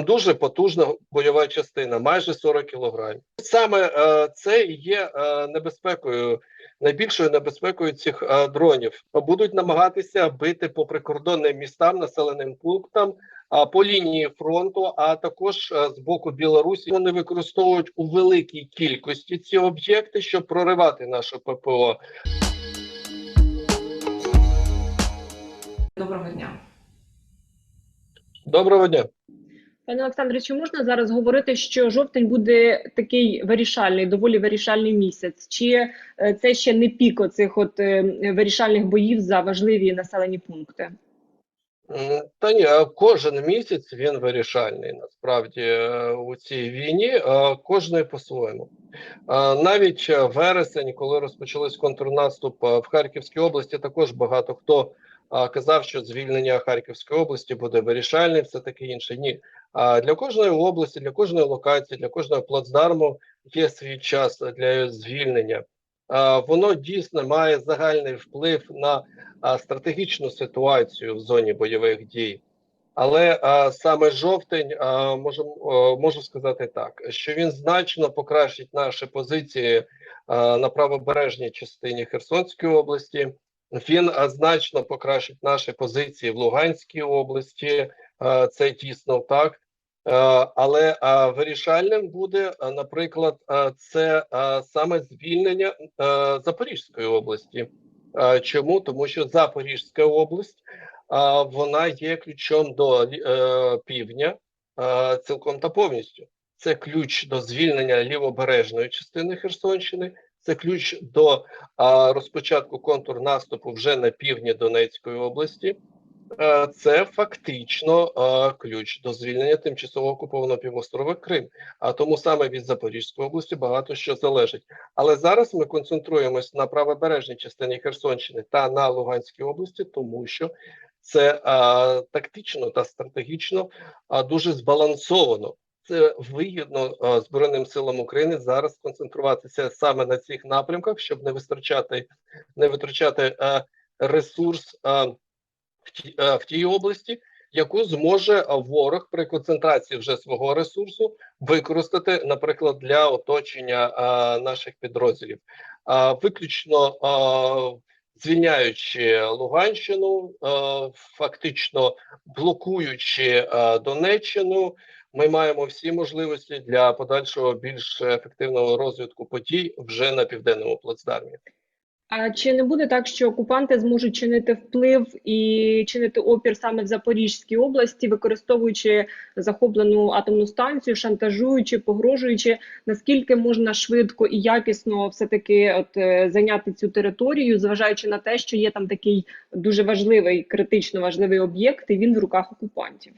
Там дуже потужна бойова частина, майже 40 кілограмів. Саме е, це є е, небезпекою, найбільшою небезпекою цих е, дронів. Будуть намагатися бити по прикордонним містам, населеним пунктам, а по лінії фронту, а також е, з боку Білорусі. Вони використовують у великій кількості ці об'єкти, щоб проривати наше ППО. Доброго дня. Доброго дня. Пане Олександре, чи можна зараз говорити, що жовтень буде такий вирішальний, доволі вирішальний місяць? Чи е, це ще не пік оцих от е, вирішальних боїв за важливі населені пункти? Та ні, кожен місяць він вирішальний насправді е, у цій війні, е, кожний по-своєму. Е, Навіть е, вересень, коли розпочався контрнаступ е, в Харківській області, також багато хто е, казав, що звільнення Харківської області буде вирішальним, все таке інше. Ні. А для кожної області, для кожної локації, для кожного плацдарму є свій час для звільнення. Воно дійсно має загальний вплив на стратегічну ситуацію в зоні бойових дій. Але саме жовтень а, можу, можу сказати так, що він значно покращить наші позиції на правобережній частині Херсонської області. Він значно покращить наші позиції в Луганській області. Це дійсно так. Е, Але вирішальним буде, наприклад, це саме звільнення е, Запорізької області. Е, Чому? Тому що Запорізька область вона є ключом до е, півдня е, цілком та повністю. Це ключ до звільнення лівобережної частини Херсонщини, це ключ до а, розпочатку контрнаступу вже на півдні Донецької області. Е, Це фактично е, ключ до звільнення тимчасово окупованого півострова Крим. А тому саме від Запорізької області багато що залежить. Але зараз ми концентруємось на правобережній частині Херсонщини та на Луганській області, тому що це а, тактично та стратегічно а, дуже збалансовано. Це вигідно Збройним силам України зараз концентруватися саме на цих напрямках, щоб не витрачати, не витрачати ресурс в, ті, в тій області, яку зможе ворог при концентрації вже свого ресурсу використати, наприклад, для оточення наших підрозділів, виключно звільняючи Луганщину, фактично блокуючи Донеччину. Ми маємо всі можливості для подальшого більш ефективного розвитку подій вже на південному плацдармі. А чи не буде так, що окупанти зможуть чинити вплив і чинити опір саме в Запорізькій області, використовуючи захоплену атомну станцію, шантажуючи, погрожуючи, наскільки можна швидко і якісно все-таки от е, зайняти цю територію, зважаючи на те, що є там такий дуже важливий, критично важливий об'єкт, і він в руках окупантів?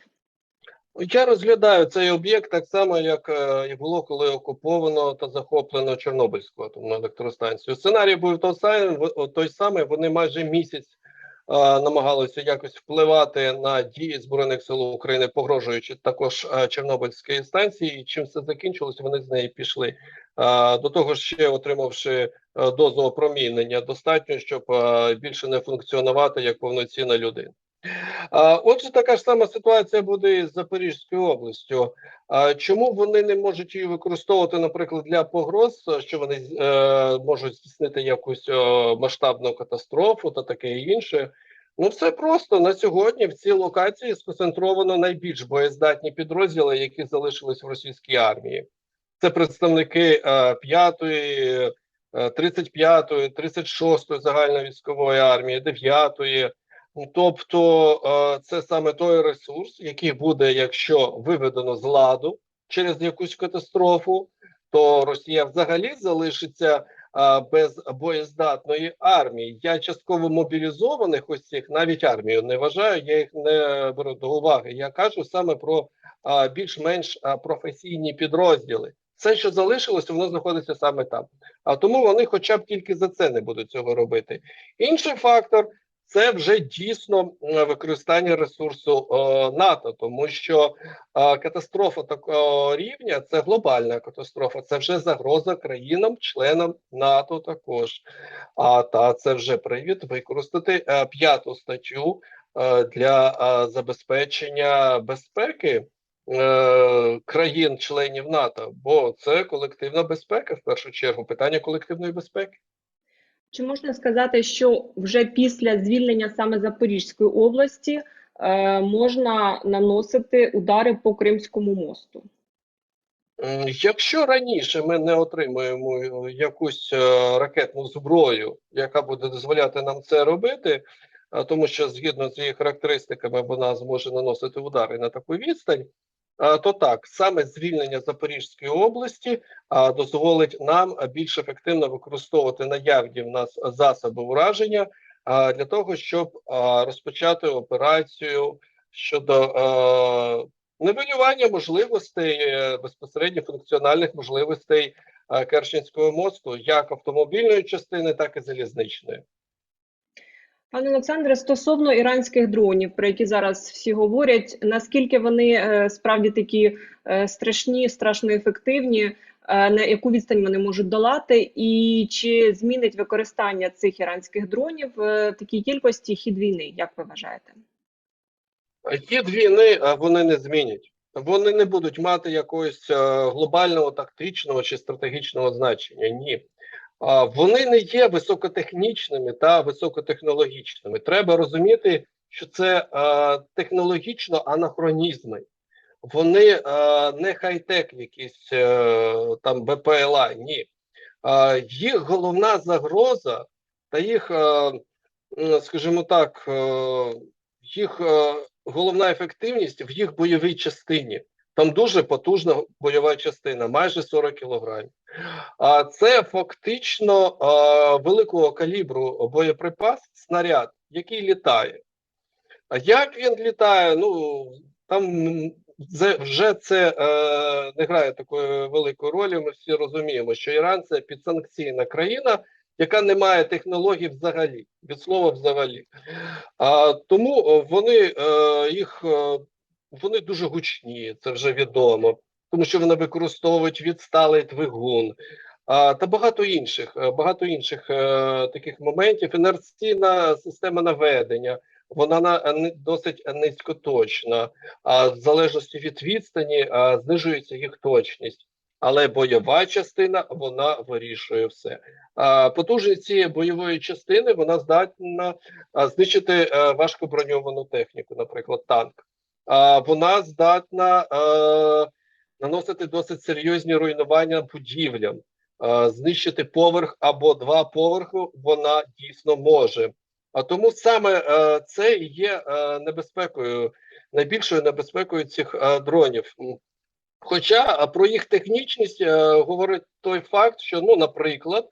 Я розглядаю цей об'єкт так само, як е, і було, коли окуповано та захоплено Чорнобильську атомну електростанцію. Сценарій був той самий, той самий. Вони майже місяць е, намагалися якось впливати на дії збройних сил України, погрожуючи також е, Чорнобильській станції. Чим це закінчилося, вони з неї пішли. Е, до того ж, ще отримавши дозу опромінення, достатньо, щоб е, більше не функціонувати як повноцінна людина. Отже, така ж сама ситуація буде і з Запорізькою областю. Чому вони не можуть її використовувати, наприклад, для погроз, що вони е, можуть здійснити якусь е, масштабну катастрофу та таке інше? Ну, все просто на сьогодні в цій локації сконцентровано найбільш боєздатні підрозділи, які залишились в російській армії. Це представники е, 5-ї, е, 35-ї, 36-ї загальновійськової армії, 9-ї. Тобто е, це саме той ресурс, який буде, якщо виведено з ладу через якусь катастрофу, то Росія взагалі залишиться е, без боєздатної армії. Я частково мобілізованих ось навіть армію не вважаю, я їх не беру до уваги. Я кажу саме про е, більш-менш професійні підрозділи. Все, що залишилося, воно знаходиться саме там. А тому вони, хоча б тільки за це не будуть цього робити. Інший фактор це вже дійсно е, використання ресурсу е, НАТО, тому що е, катастрофа такого рівня це глобальна катастрофа, це вже загроза країнам, членам НАТО також. А та це вже привід використати п'яту статтю для забезпечення безпеки країн-членів НАТО, бо це колективна безпека в першу чергу, питання колективної безпеки. Чи можна сказати, що вже після звільнення саме Запорізької області е, можна наносити удари по Кримському мосту? Якщо раніше ми не отримуємо е, якусь е, ракетну зброю, яка буде дозволяти нам це робити, тому що згідно з її характеристиками вона зможе наносити удари на таку відстань, то так, саме звільнення Запорізької області дозволить нам більш ефективно використовувати наявні в нас засоби ураження для того, щоб розпочати операцію щодо е, нивелювання можливостей е, безпосередньо функціональних можливостей е, Керченського мосту, як автомобільної частини, так і залізничної. Пане Олександре, стосовно іранських дронів, про які зараз всі говорять, наскільки вони е, справді такі е, страшні, страшно ефективні, е, на яку відстань вони можуть долати, і чи змінить використання цих іранських дронів е, такій кількості хід війни, як ви вважаєте? Хід війни вони не змінять. Вони не будуть мати якогось глобального тактичного чи стратегічного значення. Ні. Вони не є високотехнічними та високотехнологічними. Треба розуміти, що це технологічно анахронізми. Вони не хай-тек, якісь е, там БПЛА. Ні. Їх головна загроза та їх, е, скажімо так, е, їх головна ефективність в їх бойовій частині. Там дуже потужна бойова частина, майже 40 кілограмів. А це фактично великого калібру боєприпас, снаряд, який літає. А як він літає? Ну там вже це е, не грає такої великої ролі. Ми всі розуміємо, що Іран це підсанкційна країна, яка не має технологій взагалі, від слова взагалі. А, тому вони е, їх е, вони дуже гучні, це вже відомо, тому що вони використовують відсталий двигун. А, та багато інших, е, багато інших е, таких моментів. Інерційна система наведення, вона на е, досить низькоточна, а в залежності від відстані а, знижується їх точність. Але бойова частина вона вирішує все. А, потужність цієї бойової частини вона здатна знищити важкоброньовану техніку, наприклад, танк. Вона здатна е, наносити досить серйозні руйнування будівлям, е, знищити поверх або два поверхи вона дійсно може. А тому саме е, це є небезпекою, найбільшою небезпекою цих дронів. Хоча про їх технічність говорить той факт, що, ну, наприклад,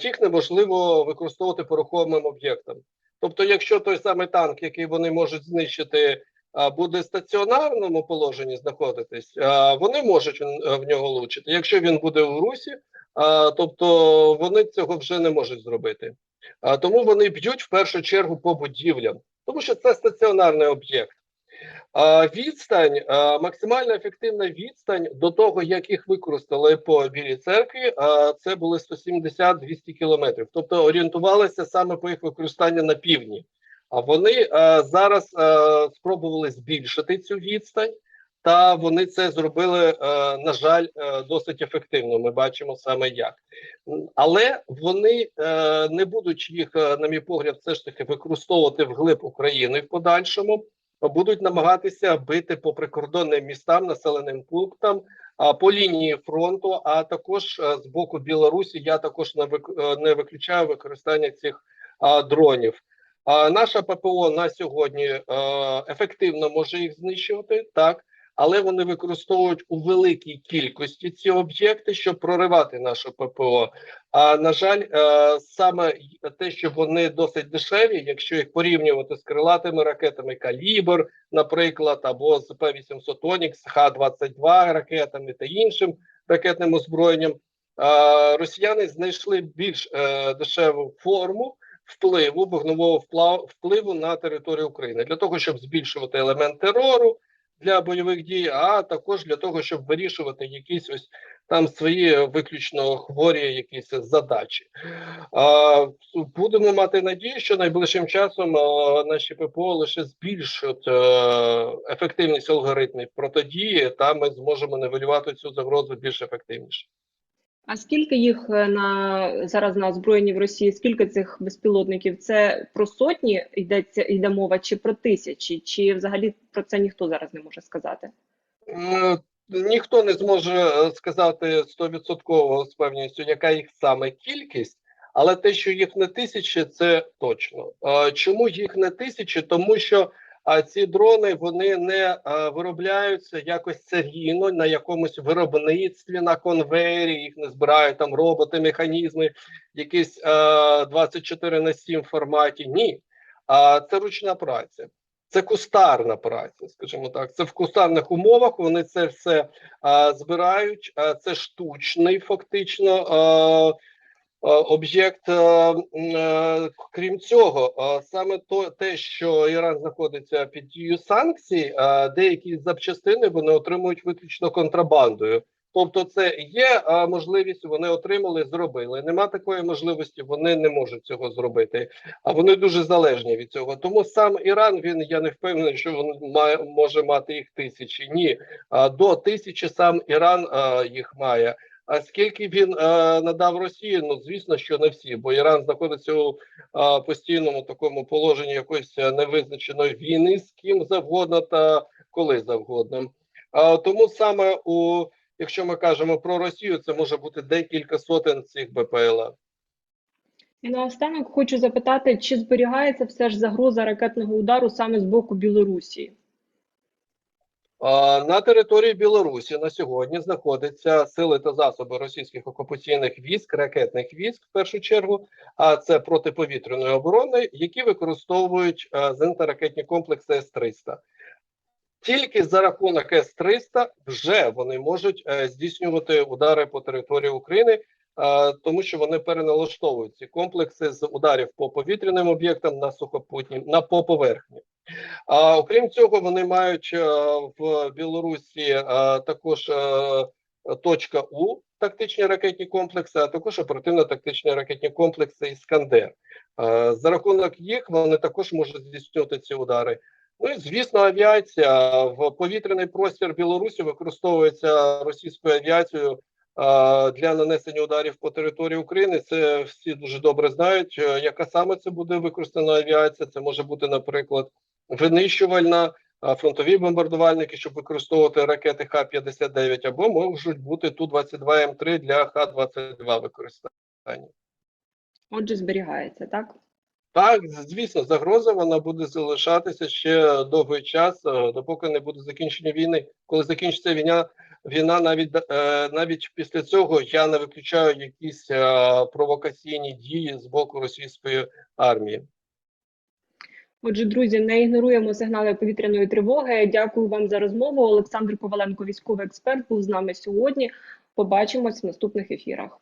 їх неможливо використовувати по рухомим об'єктам. Тобто, якщо той самий танк, який вони можуть знищити, буде в стаціонарному положенні знаходитись, вони можуть в- в нього влучити. Якщо він буде в русі, тобто вони цього вже не можуть зробити. Тому вони б'ють в першу чергу по будівлям, тому що це стаціонарний об'єкт. Відстань, максимально ефективна відстань до того, як їх використали по Білій церкві, це були 170-200 кілометрів. Тобто орієнтувалися саме по їх використанню на півдні. А вони е, зараз е, спробували збільшити цю відстань, та вони це зробили, е, на жаль, досить ефективно. Ми бачимо саме як. Але вони не будуть їх, на мій погляд, все ж таки використовувати вглиб України в подальшому. Будуть намагатися бити по прикордонним містам, населеним пунктам, по лінії фронту, а також з боку Білорусі. Я також не вик- виключаю використання цих дронів. А наша ППО на сьогодні е, ефективно може їх знищувати, так, але вони використовують у великій кількості ці об'єкти, щоб проривати нашу ППО. А на жаль, е, саме те, що вони досить дешеві, якщо їх порівнювати з крилатими ракетами Калібр, наприклад, або з П-800 Онікс, Х-22 ракетами та іншим ракетним озброєнням, е, росіяни знайшли більш дешеву форму впливу вогнового впла- впливу на територію України для того, щоб збільшувати елемент терору, для бойових дій, а також для того, щоб вирішувати якісь ось там свої виключно хворі якісь задачі. А, будемо мати надію, що найближчим часом наші ППО лише збільшать е, ефективність алгоритмів протидії, та ми зможемо нивелювати цю загрозу більш ефективніше. А скільки їх е, на зараз на озброєнні в Росії? Скільки цих безпілотників? Це про сотні йдеться йде мова, чи про тисячі, чи взагалі про це ніхто зараз не може сказати? Ніхто не зможе е, сказати стовідсотково з певністю, яка їх саме кількість, але те, що їх не тисячі, це точно. Е, Чому їх не тисячі? Тому що а, ці дрони вони не виробляються якось серійно на якомусь виробництві на конвейері, їх не збирають там роботи, механізми, якісь е, 24 на 7 форматі. Ні, а це ручна праця. Це кустарна праця, скажімо так. Це в кустарних умовах. Вони це все а, збирають. А, це штучний, фактично. А, а, Об'єкт, А, м, а, крім цього, саме то те, що Іран знаходиться під дією санкцій, деякі запчастини вони отримують виключно контрабандою. Тобто, це є можливість, вони отримали, зробили. Нема такої можливості, вони не можуть цього зробити а вони дуже залежні від цього. Тому сам Іран він я не впевнений, що він має може мати їх тисячі. Ні, до тисячі сам Іран їх має. А скільки він а, надав Росії? Ну звісно, що не всі, бо Іран знаходиться у а, постійному такому положенні якоїсь невизначеної війни з ким завгодно та коли завгодно. А, тому саме у якщо ми кажемо про Росію, це може бути декілька сотень цих БПЛА. І наостанок хочу запитати, чи зберігається все ж загроза ракетного удару саме з боку Білорусі? На території Білорусі на сьогодні знаходяться сили та засоби російських окупаційних військ, ракетних військ в першу чергу, а це протиповітряної оборони, які використовують а, зенітно-ракетні комплекси С-300. Тільки за рахунок С-300 вже вони можуть е, здійснювати удари по території України, е, тому що вони переналаштовують ці комплекси з ударів по повітряним об'єктам на сухопутні на по поверхні. А окрім цього, вони мають е, в Білорусі е, також е, точка У тактичні ракетні комплекси, а також оперативно-тактичні ракетні комплекси Іскандер. За рахунок їх вони також можуть здійснювати ці удари. Ну і звісно, авіація в повітряний простір Білорусі використовується російською авіацією для нанесення ударів по території України. Це всі дуже добре знають. Е, Яка саме це буде використана авіація? Це може бути, наприклад, винищувальна, фронтові бомбардувальники, щоб використовувати ракети Х-59, або можуть бути Ту-22М3 для Х-22 використання. Отже, зберігається, так? Так, звісно, загроза вона буде залишатися ще довгий час, е, допоки не буде закінчення війни. Коли закінчиться війна, війна навіть е, навіть після цього я не виключаю якісь е, провокаційні дії з боку російської армії. Отже, друзі, не ігноруємо сигнали повітряної тривоги. Дякую вам за розмову. Олександр Коваленко, військовий експерт, був з нами сьогодні. Побачимось в наступних ефірах.